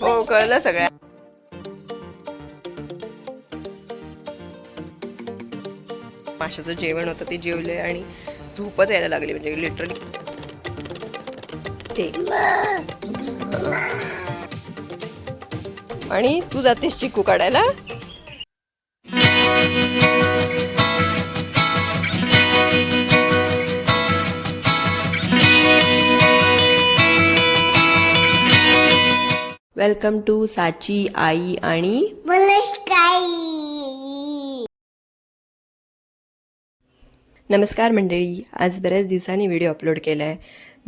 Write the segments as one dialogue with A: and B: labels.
A: हो कळलं सगळ्या. माशाचं जेवण होतं ते जेवले आणि झोपच यायला लागली म्हणजे लिटरली ते. आणि तू जातेस चिकू काढायला? वेलकम टू साची आई आणि नमस्कार मंडळी आज बऱ्याच दिवसांनी व्हिडिओ अपलोड केला आहे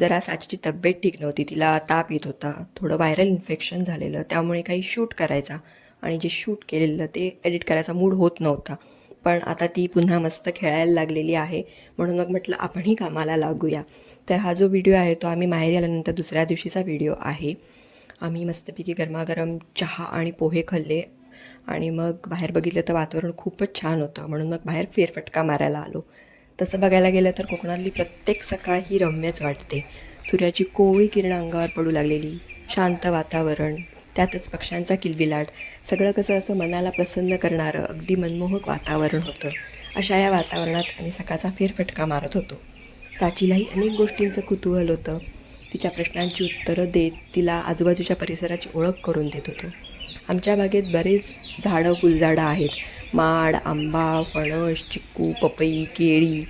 A: जरा साचीची तब्येत ठीक नव्हती तिला ताप येत होता. थोडं व्हायरल इन्फेक्शन झालेलं त्यामुळे काही शूट करायचा. आणि जे शूट केलेलं ते एडिट करायचा मूड होत नव्हता. पण आता ती पुन्हा मस्त खेळायला लागलेली आहे. म्हणून मग म्हटलं आपणही कामाला लागूया. तर हा जो व्हिडिओ आहे तो आम्ही माहेरी आल्यानंतर दुसऱ्या दिवशीचा व्हिडिओ आहे. आम्ही मस्तपैकी गरमागरम चहा आणि पोहे खाल्ले. आणि मग बाहेर बघितलं तर वातावरण खूपच छान होतं. म्हणून मग बाहेर फेरफटका मारायला आलो. तसं बघायला गेलं तर कोकणातली प्रत्येक सकाळ ही रम्यच वाटते. सूर्याची कोवळी किरण अंगावर पडू लागलेली शांत वातावरण त्यातच पक्ष्यांचा किलबिलाट सगळं कसं असं मनाला प्रसन्न करणारं अगदी मनमोहक वातावरण होतं. अशा या वातावरणात आम्ही सकाळचा फेरफटका मारत होतो. साचीलाही अनेक गोष्टींचं कुतूहल होतं. तिच्या प्रश्नांची उत्तरं देत तिला आजूबाजूच्या परिसराची ओळख करून देत होतो. आमच्या बागेत बरेच झाडं फुलझाडं आहेत. माड आंबा फणस चिक्कू पपई केळी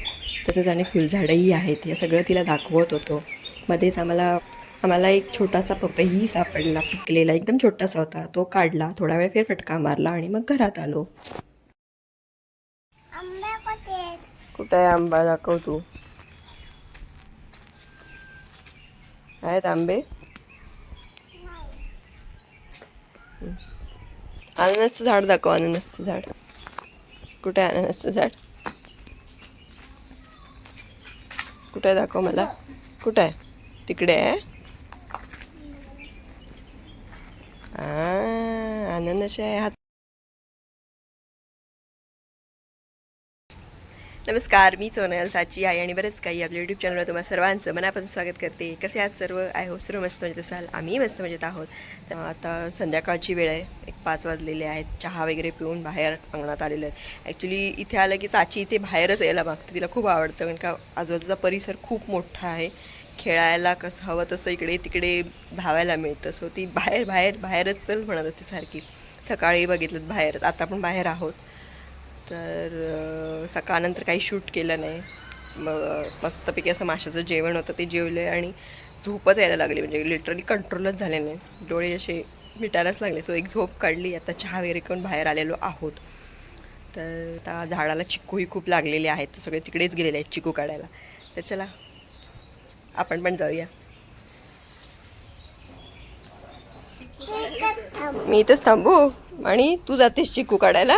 A: तसंच अनेक फुलझाडंही आहेत. हे सगळं तिला दाखवत होतो. मध्येच आम्हाला आम्हाला एक छोटासा पपईही सापडला पिकलेला एकदम छोटासा होता. तो काढला थोडा वेळ फेरफटका मारला आणि मग घरात आलो. कुठं आहे आंबा? दाखव तू. आहेत आंबे अननसचं झाड दाखव अननसचं झाड. कुठे आहे अननसचं झाड? कुठे आहे दाखव मला? कुठं आहे? तिकडे आहे? आ, अननस आहे हात नमस्कार मी सोनल साची आहे आणि बरेच काही आपल्या यूट्यूब चॅनलवर तुम्हाला सर्वांचं मनापासून स्वागत करते. कसे आहात सर्व? आय हो सर्व मस्त मजेत असाल. आम्ही मस्त मजेत आहोत. आता संध्याकाळची वेळ आहे. एक पाच वाजलेले आहेत. चहा वगैरे पिऊन बाहेर अंगणात आलेले आहेत ॲक्च्युली इथे आलं की साची इथे बाहेरच यायला मागते. तिला खूप आवडतं कारण का आजूबाजूचा परिसर खूप मोठा आहे. खेळायला कसं हवं तसं इकडे तिकडे धावायला मिळतं. सो ती बाहेर बाहेर बाहेरच चल म्हणत असते सारखी. सकाळी बघितलं बाहेरच. आता पण बाहेर आहोत. तर सकाळनंतर काही शूट केलं नाही. मग मस्तपैकी असं माशाचं जेवण होतं ते जेवले आणि झोपच यायला लागली. म्हणजे लिटरली कंट्रोलच झाले नाही. डोळे असे मिटायलाच लागले. सो एक झोप काढली. आता चहा वगैरे करून बाहेर आलेलो आहोत. तर आता झाडाला चिक्कूही खूप लागलेले आहेत. सगळे तिकडेच गेलेले आहेत चिकू काढायला. तर चला आपण पण जाऊया. मी इथंच थांबू आणि तू जातेस चिकू काढायला?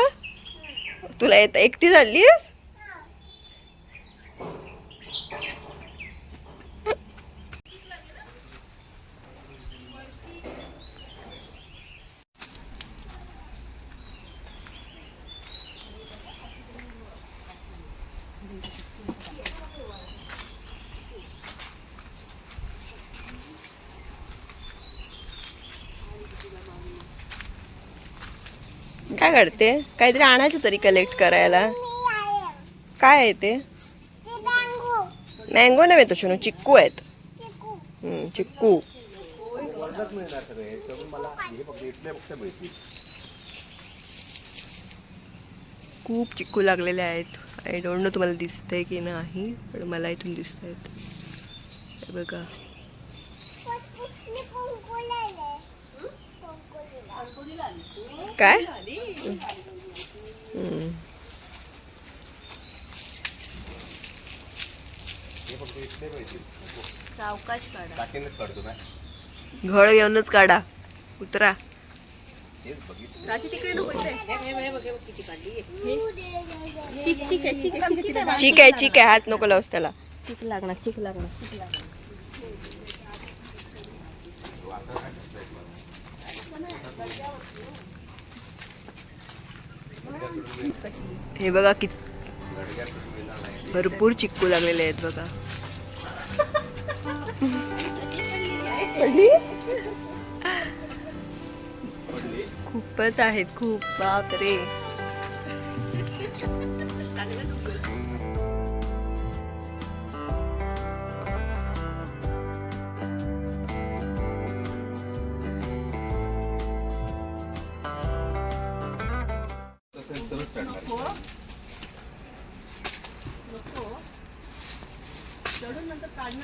A: तुला येतं? एकटी झालीस काय करते? काहीतरी आणायचं तरी कलेक्ट करायला. काय आहे ते? मँगो नव्हे तो शनू चिक्कू आहेत. चिक्कू. खूप चिक्कू लागलेले आहेत. आय डोंट नो तुम्हाला दिसतंय की नाही पण मला इथून दिसत आहेत बघा. काय? हम्म. घळ घेऊनच काढा. उतरा. चिक आहे चिक आहे हात नको लावस त्याला.
B: चिक लागणार चिक लागणार.
A: हे बघा कित भरपूर चिक्कू लागलेले आहेत बघा. खूपच आहेत. खूप बाप रे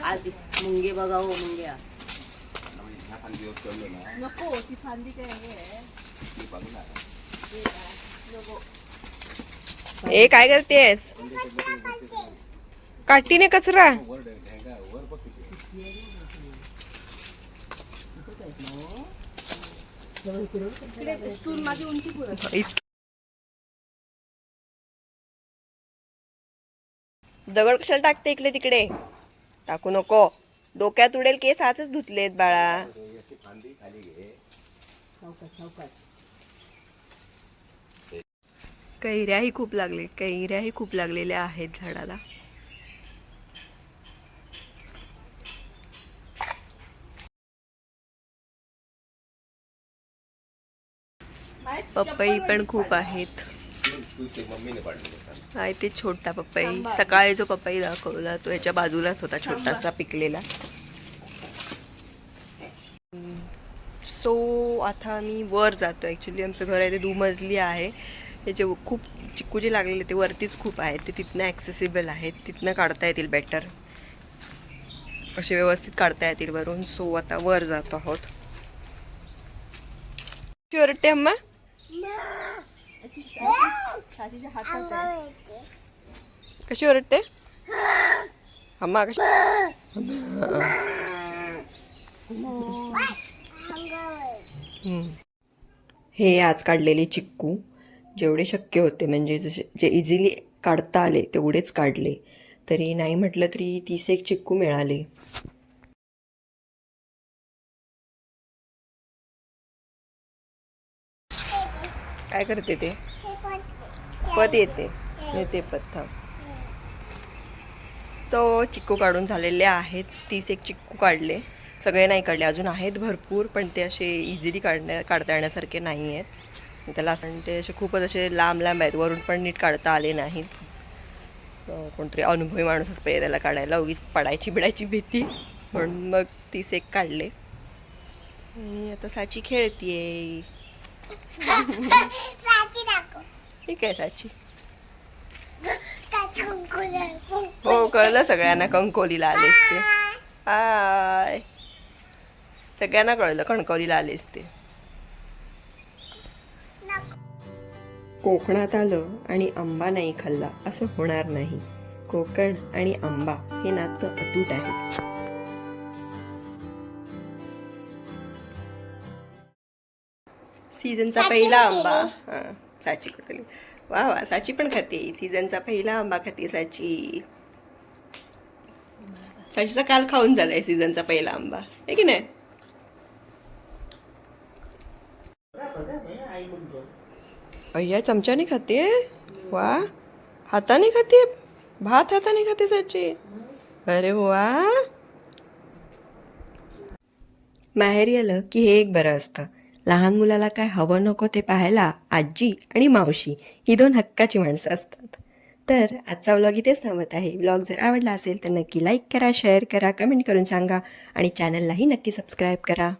B: आधी मुंगे बघा हो मुंग्या.
C: नको ती फांदी काय आहे
A: ए काय? करतेस? काठीने कचरा.
C: स्टूल माझी उंची पुरत
A: इतकी- दगड कशाला टाकते इकडे तिकडे? टाकू नको. डोक्यात उडेल केस आजच धुतलेत बाळा. कैऱ्याही खूप लागले कैऱ्याही खूप लागलेल्या आहेत झाडाला. पपई पण खूप आहेत. आहे ते छोटा पपई. सकाळी जो पपई दाखवला तो याच्या बाजूलाच होता छोटासा पिकलेला. सो आता आम्ही वर जातो ॲक्च्युली आमचं घर आहे ते दुमजली आहे. त्याचे खूप चिक्कू जे लागलेले ते वरतीच खूप आहेत. ते तिथनं ॲक्सेसिबल आहेत. तिथनं काढता येतील बेटर असे व्यवस्थित काढता येतील वरून. सो आता वर जातो आहोत. शुअरटे अम्मा
C: साजीच्या हातात आहे.
A: कशी ओरडते? अम्मा कशी हम्म. हे आज काढलेले चिक्कू जेवढे शक्य होते म्हणजे जसे जे इझिली काढता आले तेवढेच काढले. तरी नाही म्हटलं तरी तीस एक चिक्कू मिळाले. काय करते ते? पद येते. येते पत थांब. तो चिक्कू काढून झालेले आहेत. तीस एक चिक्कू काढले. सगळे नाही काढले. अजून आहेत भरपूर पण ते असे इझिली काढण्या काढता येण्यासारखे नाही आहेत. त्याला असं ते असे खूपच असे लांब लांब आहेत. वरून पण नीट काढता आले नाहीत. कोणतरी अनुभवी माणूसच पाहिजे त्याला काढायला उगीच पडायची बिडायची भीती. म्हणून मग तीस एक काढले. आणि आता साची खेळतीये. ठीक आहे साची. हो कळलं सगळ्यांना कंकोलीला आलेस ते. हाय. सगळ्यांना कळलं कणकवलीला आलेस ते. कोकणात आलं आणि आंबा नाही खाल्ला असं होणार नाही. कोकण आणि आंबा हे नातं अतूट आहे. सीझनचा पहिला आंबा. हा. साची कुठली? वा वा साची पण खाते. सीझनचा पहिला आंबा खाते साची. साचीचा काल खाऊन झालाय सीझनचा पहिला आंबा. आहे की नाही? अय्या चमच्याने खाते? वा. हाताने खाते? भात हाताने खाते साची? अरे वा. माहेरी आलं की हे एक बरं असतं. लहान मुलाला काय हवं नको ते पाहायला आजी आणि मावशी ही दोन हक्काची माणसं असतात. तर आजचा व्लॉग इथेच थांबत आहे. व्लॉग जर आवडला असेल तर नक्की लाईक करा शेअर करा कमेंट करून सांगा आणि चॅनललाही नक्की सबस्क्राईब करा.